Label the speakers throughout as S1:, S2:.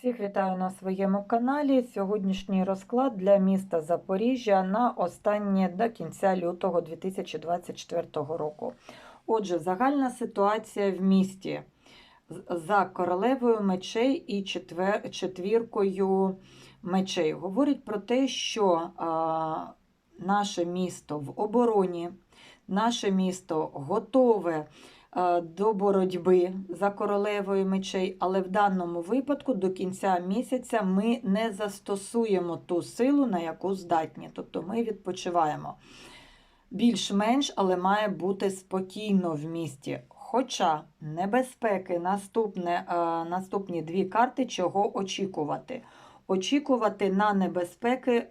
S1: Всіх вітаю на своєму каналі. Сьогоднішній розклад для міста Запоріжжя на останнє до кінця лютого 2024 року. Отже, загальна ситуація в місті за королевою мечей і четвіркою мечей говорить про те, що а, наше місто в обороні, наше місто готове до боротьби за королевою мечей, але в даному випадку до кінця місяця ми не застосуємо ту силу, на яку здатні. Тобто ми відпочиваємо більш-менш, але має бути спокійно в місті. Хоча небезпеки, наступне, е, наступні дві карти, чого очікувати. Очікувати на небезпеки е,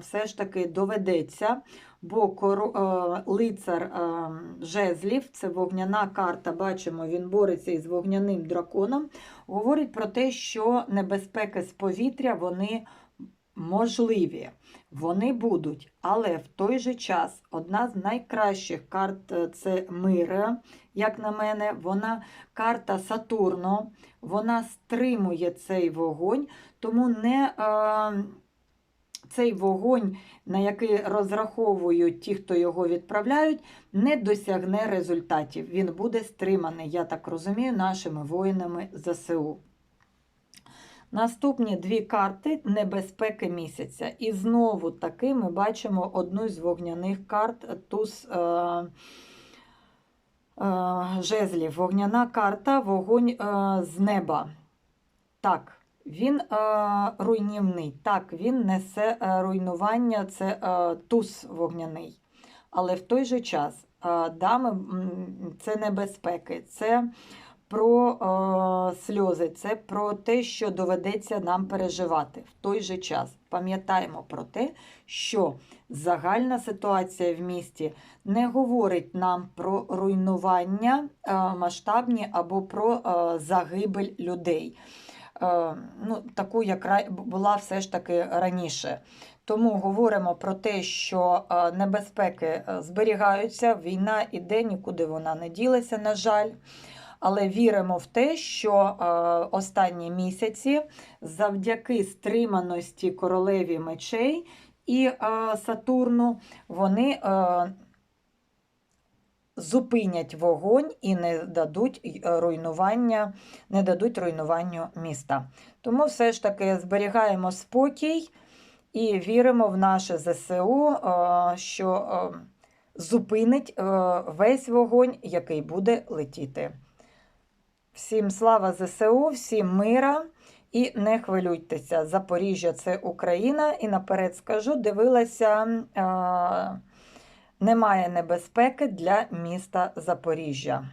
S1: все ж таки доведеться, бо е, лицар е, жезлів, це вогняна карта, бачимо, він бореться із вогняним драконом, говорить про те, що небезпеки з повітря вони можливі, вони будуть, але в той же час одна з найкращих карт е, це мир, як на мене, вона карта Сатурну, вона стримує цей вогонь, тому не е, цей вогонь, на який розраховують ті, хто його відправляють, не досягне результатів. Він буде стриманий, я так розумію, нашими воїнами ЗСУ. Наступні дві карти небезпеки місяця. І знову таки ми бачимо одну з вогняних карт туз е, е, жезлів. Вогняна карта, вогонь е, з неба. Так, він е, руйнівний. Так, він несе е, руйнування, це е, туз вогняний. Але в той же час е, м, це небезпеки, це про е, сльози, це про те, що доведеться нам переживати в той же час. Пам'ятаємо про те, що загальна ситуація в місті не говорить нам про руйнування е, масштабні або про е, загибель людей. Е, ну, таку, як була все ж таки раніше. Тому говоримо про те, що е, небезпеки е, зберігаються, війна іде, нікуди вона не ділася, на жаль. Але віримо в те, що е, останні місяці завдяки стриманості королеві мечей і е, Сатурну вони е, зупинять вогонь і не дадуть руйнування, не дадуть руйнуванню міста. Тому все ж таки зберігаємо спокій і віримо в наше ЗСУ, що зупинить весь вогонь, який буде летіти. Всім слава ЗСУ, всім мира і не хвилюйтеся. Запоріжжя це Україна. І наперед скажу, дивилася, е, немає небезпеки для міста Запоріжжя.